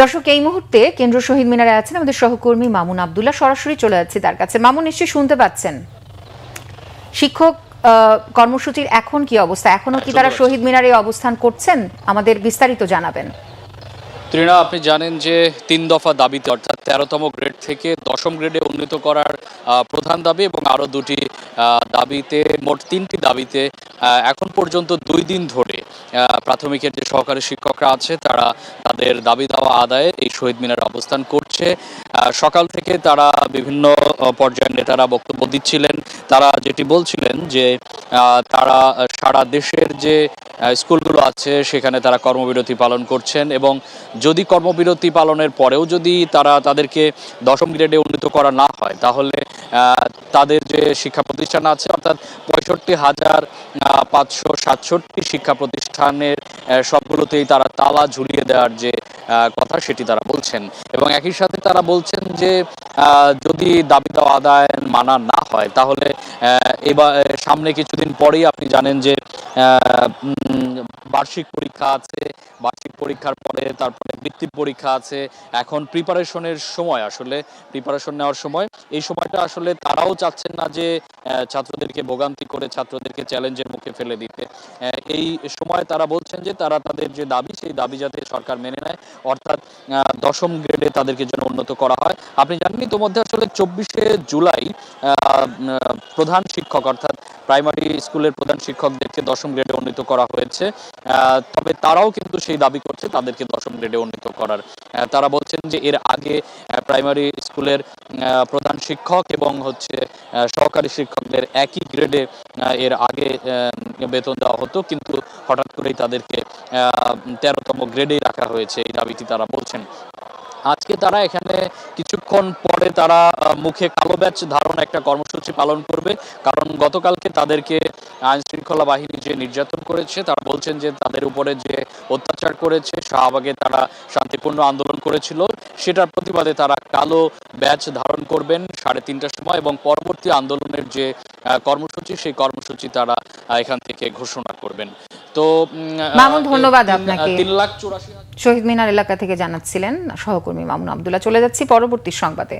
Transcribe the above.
দর্শক এই মুহূর্তে কেন্দ্র শহীদ মিনারে আছেন আমাদের সহকর্মী মামুন আবদুল্লাহ। সরাসরি চলে যাচ্ছে তার কাছে। মামুন নিশ্চয়ই শুনতে পাচ্ছেন? শিক্ষক আহ, কর্মসূচির এখন কি অবস্থা? এখনও কি তারা শহীদ মিনারে অবস্থান করছেন? আমাদের বিস্তারিত জানাবেন। তৃণা, আপনি জানেন যে তিন দফা দাবিতে, অর্থাৎ তেরোতম গ্রেড থেকে দশম গ্রেডে উন্নীত করার প্রধান দাবি এবং আরও দুটি দাবিতে, মোট তিনটি দাবিতে এখন পর্যন্ত দুই দিন ধরে প্রাথমিকের যে সহকারী শিক্ষকরা আছে, তারা তাদের দাবি দেওয়া আদায়ে এই শহীদ মিনার অবস্থান করছে। সকাল থেকে তারা বিভিন্ন পর্যায়ের নেতারা বক্তব্য দিচ্ছিলেন। তারা যেটি বলছিলেন যে তারা সারা দেশের যে স্কুলগুলো আছে, সেখানে তারা কর্মবিরতি পালন করছেন এবং যদি কর্মবিরতি পালনের পরেও যদি তারা তাদেরকে দশম গ্রেডে উন্নীত করা না হয়, তাহলে তাদের যে শিক্ষা প্রতিষ্ঠান আছে, অর্থাৎ পঁয়ষট্টি হাজার পাঁচশো সাতষট্টি শিক্ষা প্রতিষ্ঠানের সবগুলোতেই তারা তালা ঝুলিয়ে দেওয়ার যে কথা সেটি তারা বলছেন। এবং একই সাথে তারা বলছেন যে যদি দাবি দাওয়া আদায় মানা না হয়, তাহলে এবার, সামনে কিছুদিন পরেই আপনি জানেন যে বার্ষিক পরীক্ষা আছে বার্ষিক পরীক্ষার পরে তারপরে বৃত্তির পরীক্ষা আছে। এখন প্রিপারেশনের সময় আসলে প্রিপারেশন নেওয়ার সময়। এই সময়টা আসলে তারাও চাচ্ছেন না যে ছাত্রদেরকে ভোগান্তি করে ছাত্রদেরকে চ্যালেঞ্জের মুখে ফেলে দিতে। এই সময় তারা বলছেন যে তারা তাদের যে দাবি সেই দাবি যাতে সরকার মেনে নেয়। অর্থাৎ দশম গ্রেডে তাদেরকে যেন উন্নত করা হয়। আপনি জানেন ইতোমধ্যে আসলে চব্বিশে জুলাই প্রধান শিক্ষক অর্থাৎ প্রাইমারি স্কুলের প্রধান শিক্ষকদেরকে দশম গ্রেডে উন্নীত করা হয়েছে। আহ, তবে তারাও কিন্তু সেই দাবি করছে, তাদেরকে দশম গ্রেডে উন্নীত করার। তারা বলছেন যে এর আগে প্রাইমারি স্কুলের প্রধান শিক্ষক এবং হচ্ছে সহকারী শিক্ষকদের একই গ্রেডে এর আগে বেতন দেওয়া হতো, কিন্তু হঠাৎ করেই তাদেরকে তেরোতম গ্রেডেই রাখা হয়েছে, এই দাবিটি তারা বলছেন। আজকে তারা এখানে কিছুক্ষণ পরে তারা মুখে কালো ব্যাচ ধারণ একটা কর্মসূচি পালন করবে, কারণ গতকালকে তাদেরকে আইন শৃঙ্খলা বাহিনী যে নির্যাতন করেছে তারা বলছেন যে তাদের উপরে যে অত্যাচার করেছে শাহবাগে তারা শান্তিপূর্ণ আন্দোলন করেছিল সেটার প্রতিবাদে তারা কালো ব্যাচ ধারণ করবেন সাড়ে তিনটার সময় এবং পরবর্তী আন্দোলনের যে কর্মসূচি সেই কর্মসূচি তারা এখান থেকে ঘোষণা করবেন। তো মামুন, ধন্যবাদ আপনাকে। তিন লাখ চুরাশি শহীদ মিনার এলাকা থেকে জানাচ্ছিলেন সহকর্মী মামুন আবদুল্লাহ। চলে যাচ্ছি পরবর্তী সংবাদে।